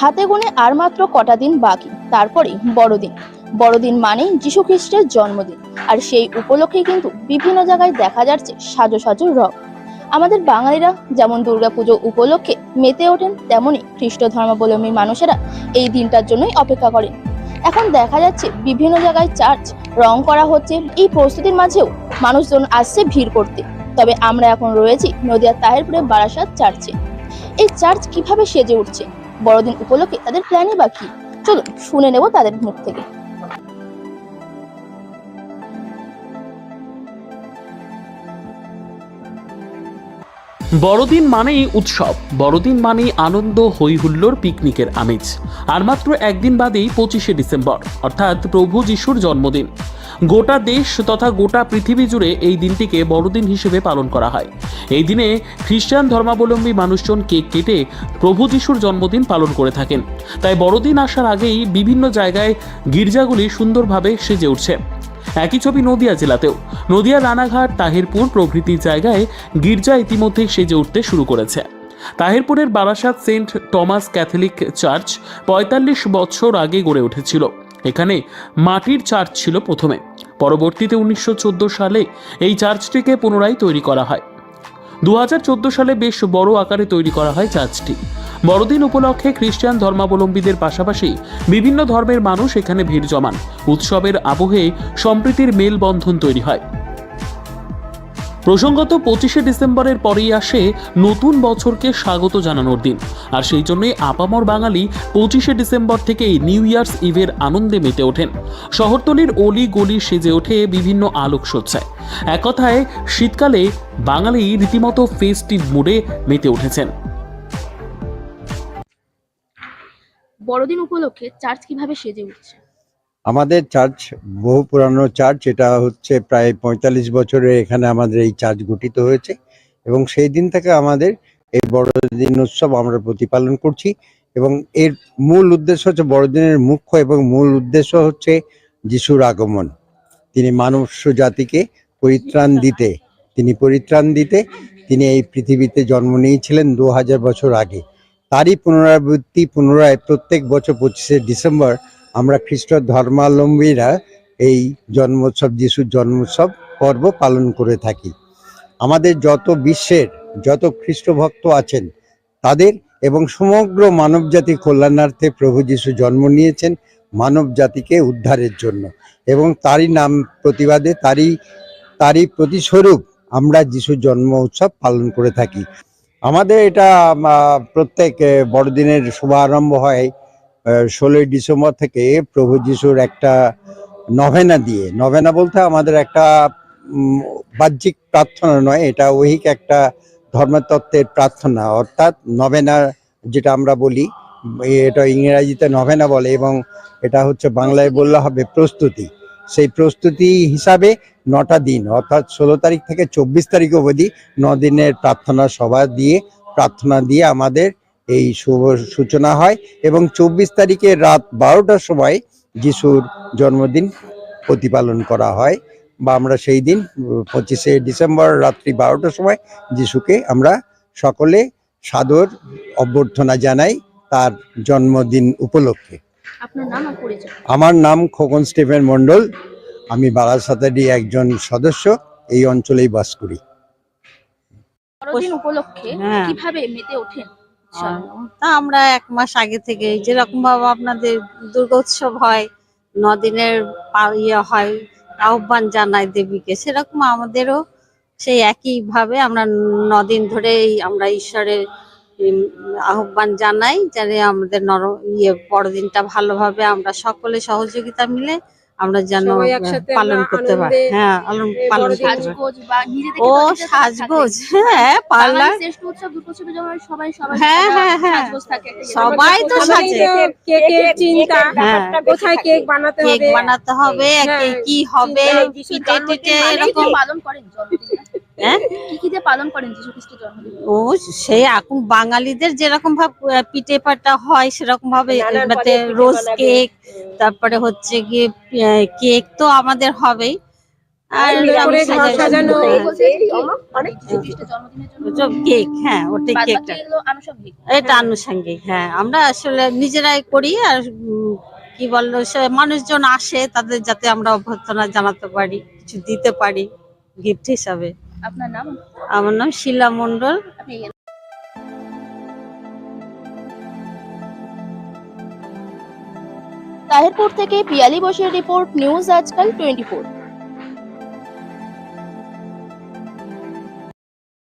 হাতে গুনে আর মাত্র কটা দিন বাকি, তারপরেই বড়দিন। বড়দিন মানেই যীশু খ্রিস্টের জন্মদিন, আর সেই উপলক্ষে কিন্তু বিভিন্ন জায়গায় দেখা যাচ্ছে সাজো সাজো রং আমাদের বাঙালিরা যেমন দুর্গাপুজো উপলক্ষে মেতে ওঠেন তেমনই খ্রিস্ট ধর্মাবলম্বী মানুষেরা এই দিনটার জন্যই অপেক্ষা করেন। এখন দেখা যাচ্ছে বিভিন্ন জায়গায় চার্চ রং করা হচ্ছে, এই প্রস্তুতির মাঝেও মানুষজন আসছে ভিড় করতে। তবে আমরা এখন রয়েছি নদিয়ার তাহেরপুরে বারাসাত চার্চে। এই চার্চ কীভাবে সেজে উঠছে? বড়দিন উপলক্ষে তাদের প্ল্যানই বা কি? চলুন শুনে নেব তাদের মুখ থেকে। বড়দিন মানেই উৎসব, বড়দিন মানেই আনন্দ হৈহুল্লোর পিকনিকের আমেজ। আর মাত্র একদিন বাদেই পঁচিশে ডিসেম্বর, অর্থাৎ প্রভু যিশুর জন্মদিন। গোটা দেশ তথা গোটা পৃথিবী জুড়ে এই দিনটিকে বড়দিন হিসেবে পালন করা হয়। এই দিনে খ্রিস্টান ধর্মাবলম্বী মানুষজন কেক কেটে প্রভু যিশুর জন্মদিন পালন করে থাকেন। তাই বড়দিন আসার আগেই বিভিন্ন জায়গায় গির্জাগুলি সুন্দরভাবে সেজে উঠছে। একই ছবি নদিয়া জেলাতেও। নদিয়া রানাঘাট, তাহিরপুর প্রভৃতি জায়গায় গির্জা ইতিমধ্যেই সেজে উঠতে শুরু করেছে। তাহিরপুরের Barasat Saint Thomas Catholic church পঁয়তাল্লিশ বছর আগে গড়ে উঠেছিল। এখানে মাটির চার্চ ছিল প্রথমে। পরবর্তীতে উনিশশো চোদ্দ সালে এই চার্চটিকে পুনরায় তৈরি করা হয়। দু হাজার চোদ্দ সালে বেশ বড় আকারে তৈরি করা হয় চার্চটি। বড়দিন উপলক্ষে খ্রিস্টান ধর্মাবলম্বীদের পাশাপাশি বিভিন্ন ধর্মের মানুষ এখানে ভিড় জমান। উৎসবের আবহে সম্প্রীতির মেলবন্ধন তৈরি হয়। প্রসঙ্গত পঁচিশে ডিসেম্বরের পরেই আসে নতুন বছরকে স্বাগত জানানোর দিন। আর সেই জন্যই আপামর বাঙালি পঁচিশে ডিসেম্বর থেকেই নিউ ইয়ার্স ইভের আনন্দে মেতে ওঠেন। শহরতলির অলি গলি সেজে ওঠে বিভিন্ন আলোকসজ্জায় এক কথায় শীতকালে বাঙালি রীতিমতো ফেস্টিভ মুডে মেতে উঠেছেন। বড়দিন উপলক্ষে চার্চ কীভাবে সেজে উঠছে? আমাদের চার্চ বহু পুরানো চার্চ, এটা হচ্ছে প্রায় পঁয়তাল্লিশ বছরের এখানে আমাদের এই চার্চ গঠিত হয়েছে এবং সেই দিন থেকে আমাদের এই বড়দিন উৎসব আমরা প্রতিপালন করছি এবং এর মূল উদ্দেশ্য হচ্ছে বড়দিনের মুখ্য এবং মূল উদ্দেশ্য হচ্ছে যিশুর আগমন। তিনি মানুষ জাতিকে পরিত্রাণ দিতে, তিনি পরিত্রাণ দিতে, তিনি এই পৃথিবীতে জন্ম নিয়েছিলেন দু হাজার বছর আগে। তারই পুনরাবৃত্তি পুনরায় প্রত্যেক বছর পঁচিশে ডিসেম্বর আমরা খ্রিস্ট ধর্মাবলম্বীরা এই জন্মোৎসব যিশুর জন্মোৎসব পর্ব পালন করে থাকি। আমাদের যত বিশ্বের যত খ্রিস্ট ভক্ত আছেন, তাদের এবং সমগ্র মানবজাতি কল্যাণার্থে প্রভু যিশু জন্ম নিয়েছেন মানব জাতিকে উদ্ধারের জন্য এবং তারই নাম প্রতিবাদে, তারই তারই প্রতিস্বরূপ আমরা যিশুর জন্ম উৎসব পালন করে থাকি। আমাদের এটা প্রত্যেক বড়দিনের শুভারম্ভ হয় ষোলোই ডিসেম্বর থেকে প্রভু যিশুর একটা নভেনা দিয়ে। নভেনা বলতে আমাদের একটা বাহ্যিক প্রার্থনা নয়, এটা ঐহিক একটা ধর্মতত্ত্বের প্রার্থনা। অর্থাৎ নভেনা যেটা আমরা বলি, এটা ইংরেজিতে নভেনা বলে এবং এটা হচ্ছে বাংলায় বললে হবে প্রস্তুতি। সেই প্রস্তুতি হিসাবে নটা দিন, অর্থাৎ ষোলো তারিখ থেকে চব্বিশ তারিখ অবধি দিনের প্রার্থনা সভা দিয়ে, প্রার্থনা দিয়ে আমাদের এই শুভ সূচনা হয় এবং চব্বিশ তারিখে রাত বারোটার সময় যিশুর জন্মদিন প্রতিপালন করা হয় বা আমরা সেই দিন, পঁচিশে ডিসেম্বর রাত্রি বারোটার সময় যিশুকে আমরা সকলে সাদর অভ্যর্থনা জানাই তার জন্মদিন উপলক্ষে। আপনার নাম আর পরিচয় আমার নাম খোকন স্টিফেন মন্ডল আমি বারাসাতারই একজন সদস্য এই অঞ্চলেই বাস করি হ্যাঁ। কীভাবে মেতে ওঠেন উৎসবে? তা আমরা এক মাস আগে থেকে যেরকম ভাবে আপনাদের দুর্গোৎসব হয় নদিনের ইয়ে হয় আহ্বান জানাই দেবীকে সেরকম আমাদেরও সেই একই ভাবে আমরা নদিন ধরেই আমরা ঈশ্বরের আহ্বান জানাই যাতে আমাদের নর ইয়ে বড়দিনটা ভালোভাবে আমরা সকলে সহযোগিতা মিলে আমরা যেন একসাথে পালন করতে পারি। হ্যাঁ পালন করতে পারি। সাজগোজ বা নিজে থেকে ও সাজগোজ হ্যাঁ পার্লার। হ্যাঁ, হ্যাঁ, হ্যাঁ। জায়গায়। সবাই তো আমাদের সাজে। কেকের চিন্তা। হ্যাঁ। কোথায় কেক বানাতে কেক হবে? বানাতে হবে হ্যাঁ, কি হবে পিঠে টিটে এরকম। পালন জন্মদিন হ্যাঁ? কি কি পালন করেন যীশু খ্রিস্টের জন্মদিন? ও সেই এখন বাঙালিদের যেরকম ভাবে পিঠে পাটা হয় সেরকম ভাবে রোজ কেক তারপরে হচ্ছে গিয়ে কেক তো আমাদের হবেই। আর সাজানো- জন্য। সব কেক হ্যাঁ ওটাই কেকটা। এটা আনুষঙ্গিক হ্যাঁ। আমরা আসলে নিজেরাই করি আর কি বলল সে মানুষজন আসে তাদের যাতে আমরা অভ্যর্থনা জানাতে পারি কিছু দিতে পারি গিফট হিসাবে। আপনার নাম? আমার নাম শিলা মন্ডল তাহিরপুর থেকে পিয়ালি বসের report news Aajkaal twenty four.